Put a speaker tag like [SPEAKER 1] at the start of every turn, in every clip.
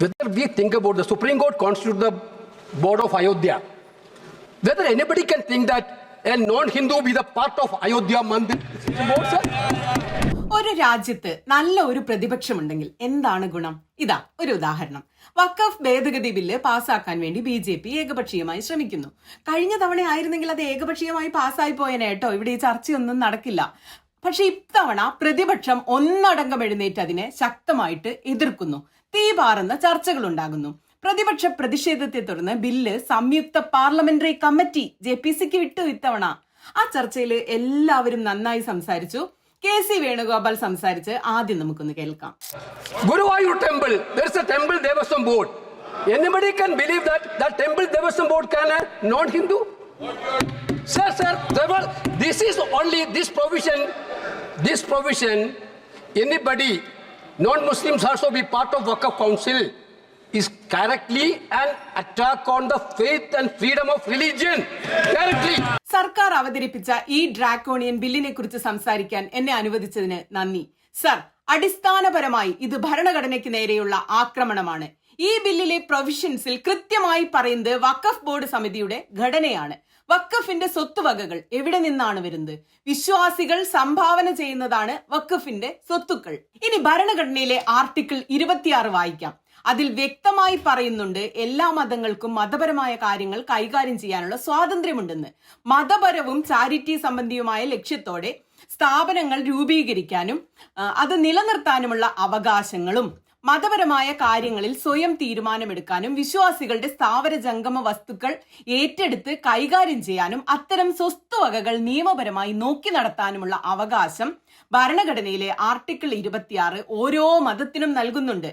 [SPEAKER 1] whether we think about the Supreme Court constitutes the board of Ayodhya, whether anybody can think that a non-Hindu be the part of Ayodhya Mandir board?
[SPEAKER 2] ഒരു രാജ്യത്ത് നല്ല ഒരു പ്രതിപക്ഷമുണ്ടെങ്കിൽ എന്താണ് ഗുണം? ഇതാ ഒരു ഉദാഹരണം. വഖഫ് ഭേദഗതി ബില്ല് പാസ്സാക്കാൻ വേണ്ടി ബി ജെ പി ഏകപക്ഷീയമായി ശ്രമിക്കുന്നു. കഴിഞ്ഞ തവണ ആയിരുന്നെങ്കിൽ അത് ഏകപക്ഷീയമായി പാസ്സായി പോയനെ കേട്ടോ. ഇവിടെ ഈ ചർച്ചയൊന്നും നടക്കില്ല. പക്ഷെ ഇത്തവണ പ്രതിപക്ഷം ഒന്നടങ്കം എഴുന്നേറ്റ് അതിനെ ശക്തമായിട്ട് എതിർക്കുന്നു. തീപാറുന്ന ചർച്ചകൾ ഉണ്ടാകുന്നു പ്രതിപക്ഷ പ്രതിഷേധത്തെ തുടർന്ന് ബില്ല് സംയുക്ത പാർലമെന്ററി കമ്മിറ്റി ജെ പി സിക്ക് വിട്ടു ഇത്തവണ ആ ചർച്ചയിൽ എല്ലാവരും നന്നായി സംസാരിച്ചു കെ സി വേണുഗോപാൽ സംസാരിച്ച് ആദ്യം നമുക്കൊന്ന് കേൾക്കാം
[SPEAKER 1] Guruvayur temple temple Devaswom board. Anybody can believe that the temple Devasam board can a non-Hindu? Sir, sir, devil, this is only this provision, this provision, anybody, non-Muslims also be part of Waqf Council is directly an attack on the faith and freedom of religion. Directly.
[SPEAKER 2] സർക്കാർ അവതരിപ്പിച്ച ഈ draconian ബില്ലിനെ കുറിച്ച് സംസാരിക്കാൻ എന്നെ അനുവദിച്ചതിന് നന്ദി sir അടിസ്ഥാനപരമായി ഇത് ഭരണഘടനയ്ക്ക് നേരെയുള്ള ആക്രമണമാണ് ഈ ബില്ലിലെ പ്രൊവിഷൻസിൽ കൃത്യമായി പറയുന്നത് വഖഫ് ബോർഡ് സമിതിയുടെ ഘടനയാണ് വഖഫിന്റെ സ്വത്തുവകകൾ എവിടെ നിന്നാണ് വരുന്നത്? വിശ്വാസികൾ സംഭാവന ചെയ്യുന്നതാണ് വക്കഫിന്റെ സ്വത്തുക്കൾ. ഇനി ഭരണഘടനയിലെ ആർട്ടിക്കിൾ ഇരുപത്തിയാറ് വായിക്കാം. അതിൽ വ്യക്തമായി പറയുന്നുണ്ട് എല്ലാ മതങ്ങൾക്കും മതപരമായ കാര്യങ്ങൾ കൈകാര്യം ചെയ്യാനുള്ള സ്വാതന്ത്ര്യമുണ്ടെന്ന്. മതപരവും ചാരിറ്റി സംബന്ധിയുമായ ലക്ഷ്യത്തോടെ സ്ഥാപനങ്ങൾ രൂപീകരിക്കാനും അത് നിലനിർത്താനുമുള്ള അവകാശങ്ങളും മതപരമായ കാര്യങ്ങളിൽ സ്വയം തീരുമാനമെടുക്കാനും വിശ്വാസികളുടെ സ്ഥാവര ജംഗമ വസ്തുക്കൾ ഏറ്റെടുത്ത് കൈകാര്യം ചെയ്യാനും അത്തരം സ്വത്തുവകകൾ നിയമപരമായി നോക്കി നടത്താനുമുള്ള അവകാശം ഭരണഘടനയിലെ ആർട്ടിക്കിൾ ഇരുപത്തിയാറ് ഓരോ മതത്തിനും നൽകുന്നുണ്ട്.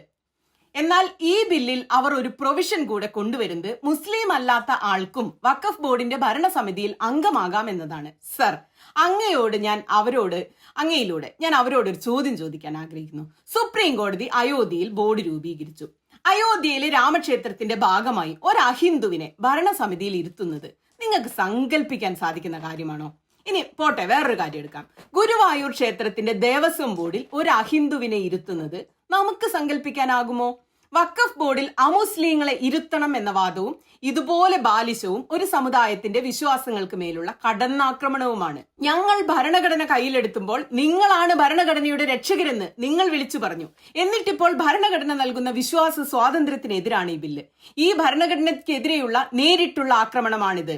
[SPEAKER 2] എന്നാൽ ഈ ബില്ലിൽ അവർ ഒരു പ്രൊവിഷൻ കൂടെ കൊണ്ടുവരുന്നത് മുസ്ലിം അല്ലാത്ത ആൾക്കും വഖഫ് ബോർഡിന്റെ ഭരണസമിതിയിൽ അംഗമാകാം എന്നതാണ്. സർ അങ്ങയോട് ഞാൻ അവരോട് അങ്ങയിലൂടെ ഞാൻ അവരോട് ഒരു ചോദ്യം ചോദിക്കാൻ ആഗ്രഹിക്കുന്നു. സുപ്രീം കോടതി അയോധ്യയിൽ ബോർഡ് രൂപീകരിച്ചു. അയോധ്യയിലെ രാമക്ഷേത്രത്തിന്റെ ഭാഗമായി ഒരു അഹിന്ദുവിനെ ഭരണസമിതിയിൽ ഇരുത്തുന്നത് നിങ്ങൾക്ക് സങ്കല്പിക്കാൻ സാധിക്കുന്ന കാര്യമാണോ? ഇനി പോട്ടെ വേറൊരു കാര്യം എടുക്കാം. ഗുരുവായൂർ ക്ഷേത്രത്തിന്റെ ദേവസ്വം ബോർഡിൽ ഒരു അഹിന്ദുവിനെ ഇരുത്തുന്നത് നമുക്ക് സങ്കല്പിക്കാനാകുമോ വഖഫ് ബോർഡിൽ അമുസ്ലിങ്ങളെ ഇരുത്തണം എന്ന വാദവും ഇതുപോലെ ബാലിശവും ഒരു സമുദായത്തിന്റെ വിശ്വാസങ്ങൾക്ക് മേലുള്ള കടന്നാക്രമണവുമാണ്. ഞങ്ങൾ ഭരണഘടന കയ്യിലെടുത്തുമ്പോൾ നിങ്ങളാണ് ഭരണഘടനയുടെ രക്ഷകരെന്ന് നിങ്ങൾ വിളിച്ചു പറഞ്ഞു. എന്നിട്ടിപ്പോൾ ഭരണഘടന നൽകുന്ന വിശ്വാസ സ്വാതന്ത്ര്യത്തിനെതിരാണ് ഈ ബില്ല്. ഈ ഭരണഘടനയ്ക്കെതിരെയുള്ള നേരിട്ടുള്ള ആക്രമണമാണിത്.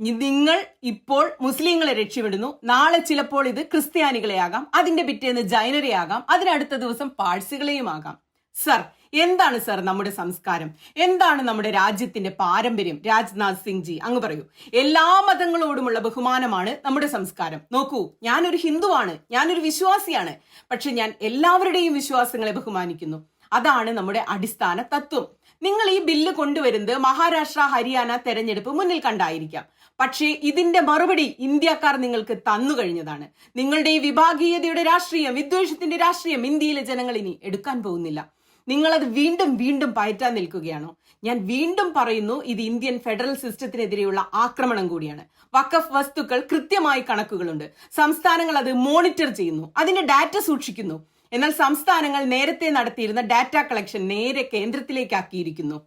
[SPEAKER 2] നിങ്ങൾ ഇപ്പോൾ മുസ്ലിങ്ങളെ രക്ഷപ്പെടുന്നു നാളെ ചിലപ്പോൾ ഇത് ക്രിസ്ത്യാനികളെയാകാം അതിന്റെ പിറ്റേന്ന് ജൈനരെയാകാം അതിനടുത്ത ദിവസം പാഴ്സികളെയും ആകാം സർ എന്താണ് സർ നമ്മുടെ സംസ്കാരം? എന്താണ് നമ്മുടെ രാജ്യത്തിന്റെ പാരമ്പര്യം? രാജ്നാഥ് സിംഗ് ജി അങ്ങ് പറയൂ. എല്ലാ മതങ്ങളോടുമുള്ള ബഹുമാനമാണ് നമ്മുടെ സംസ്കാരം. നോക്കൂ ഞാനൊരു ഹിന്ദുവാണ് ഞാനൊരു വിശ്വാസിയാണ് പക്ഷെ ഞാൻ എല്ലാവരുടെയും വിശ്വാസങ്ങളെ ബഹുമാനിക്കുന്നു. അതാണ് നമ്മുടെ അടിസ്ഥാന തത്വം. നിങ്ങൾ ഈ ബില്ല് കൊണ്ടുവരുന്നത് മഹാരാഷ്ട്ര ഹരിയാന തെരഞ്ഞെടുപ്പ് മുന്നിൽ കണ്ടായിരിക്കാം. പക്ഷേ ഇതിന്റെ മറുപടി ഇന്ത്യക്കാർ നിങ്ങൾക്ക് തന്നു കഴിഞ്ഞതാണ്. നിങ്ങളുടെ ഈ വിഭാഗീയതയുടെ രാഷ്ട്രീയം വിദ്വേഷത്തിന്റെ രാഷ്ട്രീയം ഇന്ത്യയിലെ ജനങ്ങൾ ഇനി എടുക്കാൻ പോകുന്നില്ല. നിങ്ങളത് വീണ്ടും വീണ്ടും പയറ്റാൻ നിൽക്കുകയാണോ. ഞാൻ വീണ്ടും പറയുന്നു ഇത് ഇന്ത്യൻ ഫെഡറൽ സിസ്റ്റത്തിനെതിരെയുള്ള ആക്രമണം കൂടിയാണ്. വഖഫ് വസ്തുക്കൾ കൃത്യമായി കണക്കുകളുണ്ട്. സംസ്ഥാനങ്ങൾ അത് മോണിറ്റർ ചെയ്യുന്നു അതിന്റെ ഡാറ്റ സൂക്ഷിക്കുന്നു. എന്നാൽ സംസ്ഥാനങ്ങൾ നേരത്തെ നടത്തിയിരുന്ന ഡാറ്റ കളക്ഷൻ നേരെ കേന്ദ്രത്തിലേക്കാക്കിയിരിക്കുന്നു.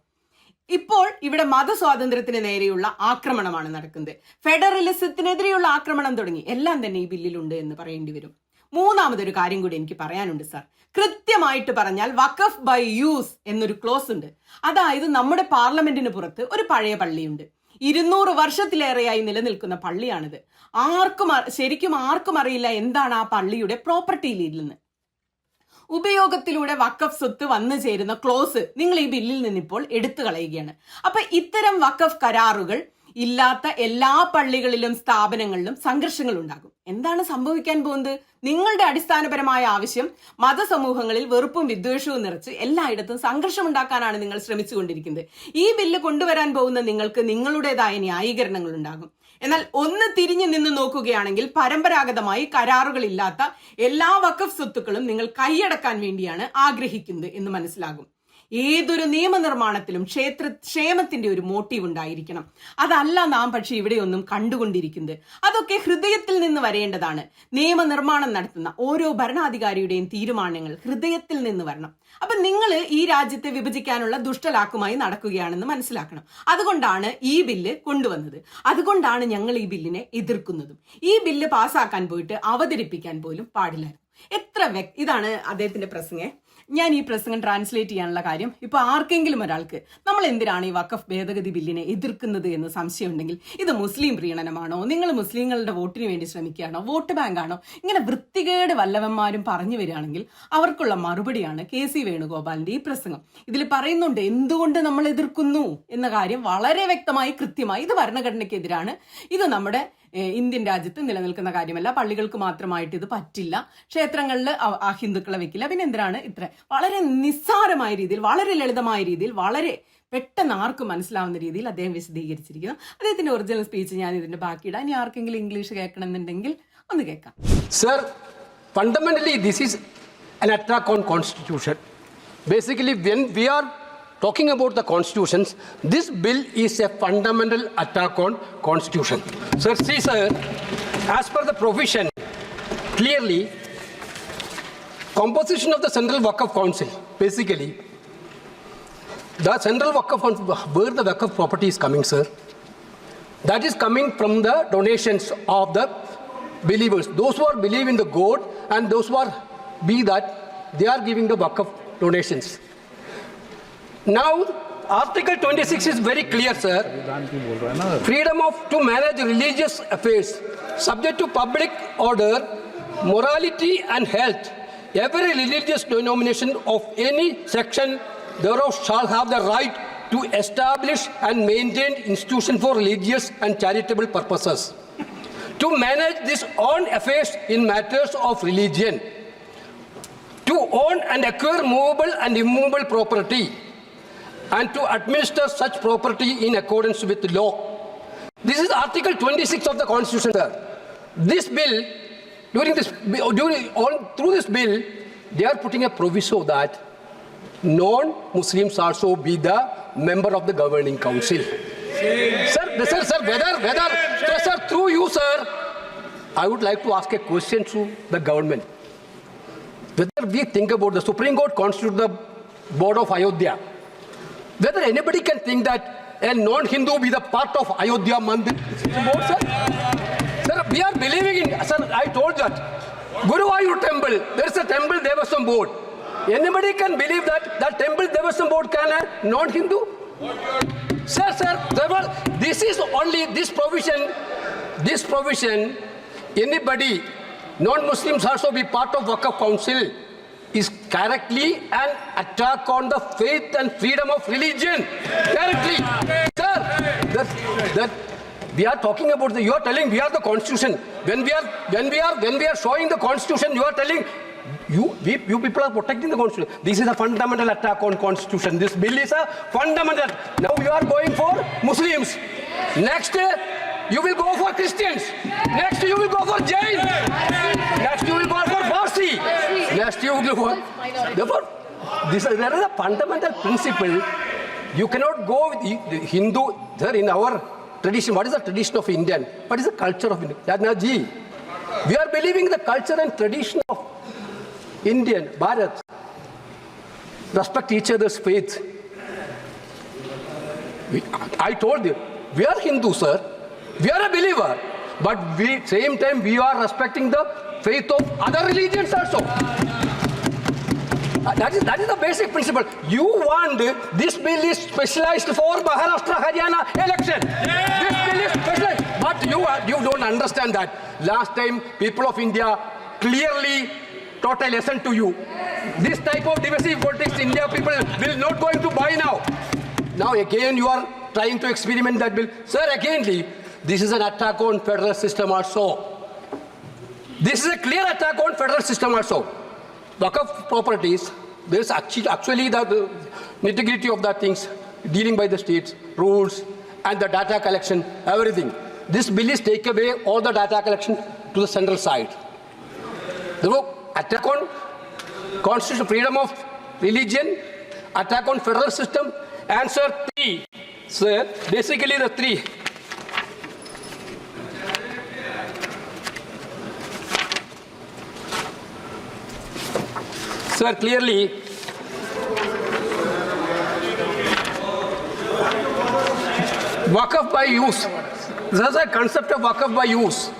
[SPEAKER 2] ഇപ്പോൾ ഇവിടെ മതസ്വാതന്ത്ര്യത്തിന് നേരെയുള്ള ആക്രമണമാണ് നടക്കുന്നത്. ഫെഡറലിസത്തിനെതിരെയുള്ള ആക്രമണം തുടങ്ങി. എല്ലാം തന്നെ ഈ ബില്ലിലുണ്ട് എന്ന് പറയേണ്ടി വരും. മൂന്നാമതൊരു കാര്യം കൂടി എനിക്ക് പറയാനുണ്ട് സാർ. കൃത്യമായിട്ട് പറഞ്ഞാൽ വഖഫ് ബൈ യൂസ് എന്നൊരു ക്ലോസ് ഉണ്ട്. അതായത് നമ്മുടെ പാർലമെന്റിന് പുറത്ത് ഒരു പഴയ പള്ളിയുണ്ട്. ഇരുന്നൂറ് വർഷത്തിലേറെയായി നിലനിൽക്കുന്ന പള്ളിയാണിത്. ആർക്കും ശരിക്കും ആർക്കും അറിയില്ല എന്താണ് ആ പള്ളിയുടെ പ്രോപ്പർട്ടിയിൽ ഇരുന്ന് ഉപയോഗത്തിലൂടെ വക്കഫ് സ്വത്ത് വന്നു ചേരുന്ന ക്ലോസ് നിങ്ങൾ ഈ ബില്ലിൽ നിന്നിപ്പോൾ എടുത്തു കളയുകയാണ്. അപ്പൊ ഇത്തരം വക്കഫ് കരാറുകൾ ഇല്ലാത്ത എല്ലാ പള്ളികളിലും സ്ഥാപനങ്ങളിലും സംഘർഷങ്ങൾ ഉണ്ടാകും എന്താണ് സംഭവിക്കാൻ പോകുന്നത്? നിങ്ങളുടെ അടിസ്ഥാനപരമായ ആവശ്യം മതസമൂഹങ്ങളിൽ വെറുപ്പും വിദ്വേഷവും നിറച്ച് എല്ലായിടത്തും സംഘർഷം ഉണ്ടാക്കാനാണ് നിങ്ങൾ ശ്രമിച്ചുകൊണ്ടിരിക്കുന്നത്. ഈ ബില്ല് കൊണ്ടുവരാൻ പോകുന്ന നിങ്ങൾക്ക് നിങ്ങളുടേതായ ന്യായീകരണങ്ങൾ ഉണ്ടാകും എന്നാൽ ഒന്ന് തിരിഞ്ഞു നിന്ന് നോക്കുകയാണെങ്കിൽ പരമ്പരാഗതമായി കരാറുകളില്ലാത്ത എല്ലാ വഖഫ് സ്വത്തുക്കളും നിങ്ങൾ കൈയടക്കാൻ വേണ്ടിയാണ് ആഗ്രഹിക്കുന്നത് എന്ന് മനസ്സിലാകും. ഏതൊരു നിയമനിർമ്മാണത്തിലും ക്ഷേത്ര ക്ഷേമത്തിന്റെ ഒരു മോട്ടീവ് ഉണ്ടായിരിക്കണം. അതല്ല നാം പക്ഷെ ഇവിടെയൊന്നും കണ്ടുകൊണ്ടിരിക്കുന്നത്. അതൊക്കെ ഹൃദയത്തിൽ നിന്ന് വരേണ്ടതാണ്. നിയമനിർമ്മാണം നടത്തുന്ന ഓരോ ഭരണാധികാരിയുടെയും തീരുമാനങ്ങൾ ഹൃദയത്തിൽ നിന്ന് വരണം. അപ്പൊ നിങ്ങൾ ഈ രാജ്യത്തെ വിഭജിക്കാനുള്ള ദുഷ്ടലാക്കുമായി നടക്കുകയാണെന്ന് മനസ്സിലാക്കണം. അതുകൊണ്ടാണ് ഈ ബില്ല് കൊണ്ടുവന്നത്. അതുകൊണ്ടാണ് ഞങ്ങൾ ഈ ബില്ലിനെ എതിർക്കുന്നതും. ഈ ബില്ല് പാസ്സാക്കാൻ പോയിട്ട് അവതരിപ്പിക്കാൻ പോലും പാടില്ലായിരുന്നു എത്ര വ്യക് ഇതാണ് അദ്ദേഹത്തിന്റെ പ്രസംഗം. ഞാൻ ഈ പ്രസംഗം ട്രാൻസ്ലേറ്റ് ചെയ്യാനുള്ള കാര്യം ഇപ്പൊ ആർക്കെങ്കിലും ഒരാൾക്ക് നമ്മൾ എന്തിനാണ് ഈ വഖഫ് ഭേദഗതി ബില്ലിനെ എതിർക്കുന്നത് എന്ന് സംശയം ഉണ്ടെങ്കിൽ ഇത് മുസ്ലിം പ്രീണനമാണോ? നിങ്ങൾ മുസ്ലിങ്ങളുടെ വോട്ടിന് വേണ്ടി ശ്രമിക്കുകയാണോ? വോട്ട് ബാങ്കാണോ? ഇങ്ങനെ വൃത്തികേട് വല്ലവന്മാരും പറഞ്ഞു വരികയാണെങ്കിൽ അവർക്കുള്ള മറുപടിയാണ് കെ സി വേണുഗോപാലിന്റെ ഈ പ്രസംഗം. ഇതിൽ പറയുന്നുണ്ട് എന്തുകൊണ്ട് നമ്മൾ എതിർക്കുന്നു? എന്ന കാര്യം വളരെ വ്യക്തമായി കൃത്യമായി ഇത് ഭരണഘടനയ്ക്കെതിരാണ്. ഇത് നമ്മുടെ ഇന്ത്യൻ രാജ്യത്ത് നിലനിൽക്കുന്ന കാര്യമല്ല. പള്ളികൾക്ക് മാത്രമായിട്ട് ഇത് പറ്റില്ല. ക്ഷേത്രങ്ങളിൽ ആ ഹിന്ദുക്കളെ വെക്കില്ല. പിന്നെ എന്തിനാണ് ഇത്ര? വളരെ നിസ്സാരമായ രീതിയിൽ വളരെ ലളിതമായ രീതിയിൽ വളരെ പെട്ടെന്ന് ആർക്കും മനസ്സിലാവുന്ന രീതിയിൽ അദ്ദേഹം വിശദീകരിച്ചിരിക്കുന്നു. അദ്ദേഹത്തിന്റെ ഒറിജിനൽ സ്പീച്ച് ഞാൻ ഇതിന്റെ ബാക്കിയിടാം. ഇനി ആർക്കെങ്കിലും ഇംഗ്ലീഷ് കേൾക്കണമെന്നുണ്ടെങ്കിൽ ഒന്ന് കേൾക്കാം.
[SPEAKER 1] Sir fundamentally this is an attack on constitution. Basically, when we are talking about the constitutions, this bill is a fundamental attack on constitution. Sir, see, sir, as per the provision, clearly, composition of the Central Waqf Council, basically, the Central Waqf Council, where the Waqf property is coming, sir, that is coming from the donations of the believers. Those who are believe in the God and those who are be that they are giving the Waqf donations. Now, Article 26 is very clear, sir. Freedom of to manage religious affairs, subject to public order, morality and health. Every religious denomination of any section thereof shall have the right to establish and maintain institution for religious and charitable purposes. To manage this own affairs in matters of religion. To own and acquire movable and immovable property and to administer such property in accordance with law. This is Article 26 of the Constitution, sir. This bill, during this, during, all, through this bill, they are putting a proviso that non-Muslims also be the member of the governing council. Sir, sir, sir, whether, whether, sir, sir, through you, sir, I would like to ask a question to the government. Whether we think about the Supreme Court constitute the board of Ayodhya, whether anybody can think that a non-Hindu be the part of Ayodhya Mandir board, sir? Sir, we are believing in, sir, I told that. Guru Guruvayur temple, there is a temple Devasam board. Anybody can believe that that temple Devasam board can a non-Hindu? Sir, sir, there this is only this provision, this provision, anybody, non-Muslims also be part of Waqf Council is correctly an attack on the faith and freedom of religion. Correctly. Sir, that, that we are talking about the, you are telling we are the constitution. When we are, when we are, when we are showing the constitution, you are telling you, we, you people are protecting the constitution. This is a fundamental attack on constitution. This bill is a fundamental. Now you are going for Muslims. Next, you will go for Christians. Next, you will go for Jains. Next, you will go for Parsi. Next, you will go for. Therefore, this is, there is a fundamental principle. You cannot go with Hindu. Sir, in our tradition, what is the tradition of Indian? What is the culture of Indian? We are believing the culture and tradition of Indian, Bharat. Respect each other's faith. I told you, we are Hindu, sir. We are a believer. But we, same time, we are respecting the faith of other religions also. Uh, That is, that is the basic principle. You want this bill is specialized for Maharashtra Haryana election. This bill is specialized. But you, are- you don't understand that. Last time, people of India clearly taught a lesson to you. This type of divisive politics, India people will not going to buy now. Now again, you are trying to experiment that bill. Sir, againly, this is an attack on federal system also. This is a clear attack on federal system also. Waqf properties, there is actually, actually the, the nitty-gritty of the things dealing by the states, rules, and the data collection, everything. This bill is take away all the data collection to the central side. Therefore, attack on constitutional freedom of religion attack on federal system? Answer three. Sir, basically the three. Sir, clearly, Wakaf by use. There's a concept of Wakaf by use.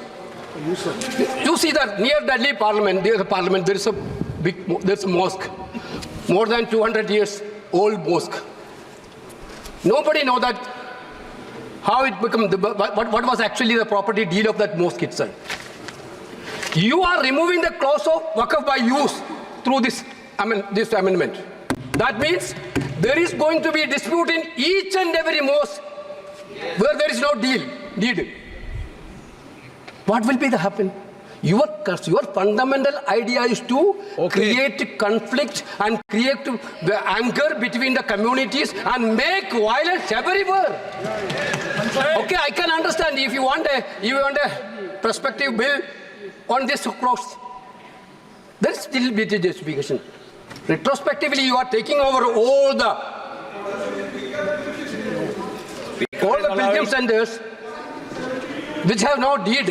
[SPEAKER 1] You see that near Delhi Parliament, near the Parliament, there is a big, there's a mosque, more than 200 years old mosque. Nobody know that how it become, the, what, what was actually the property deal of that mosque itself. You are removing the clause of Wakaf by use through this, this amendment. That means there is going to be dispute in each and every mosque where there is no deal, deed. What will be the happen? Your, your fundamental idea is to
[SPEAKER 3] Okay.
[SPEAKER 1] create conflict and create the anger between the communities and make violence everywhere. Okay, I can understand if you want a, if you want a prospective bill on this clause. There is still bit of justification. Retrospectively, you are taking over all the all the pilgrim centers which have no deed.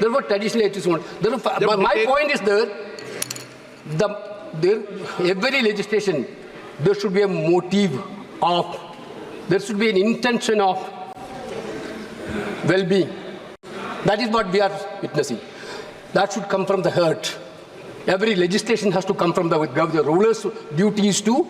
[SPEAKER 1] There were traditional it is owned. There were, but my point is there, the there every legislation there should be a motive of there should be an intention of well-being. That is what we are witnessing. That should come from the heart. Every legislation has to come from the, the ruler's duties to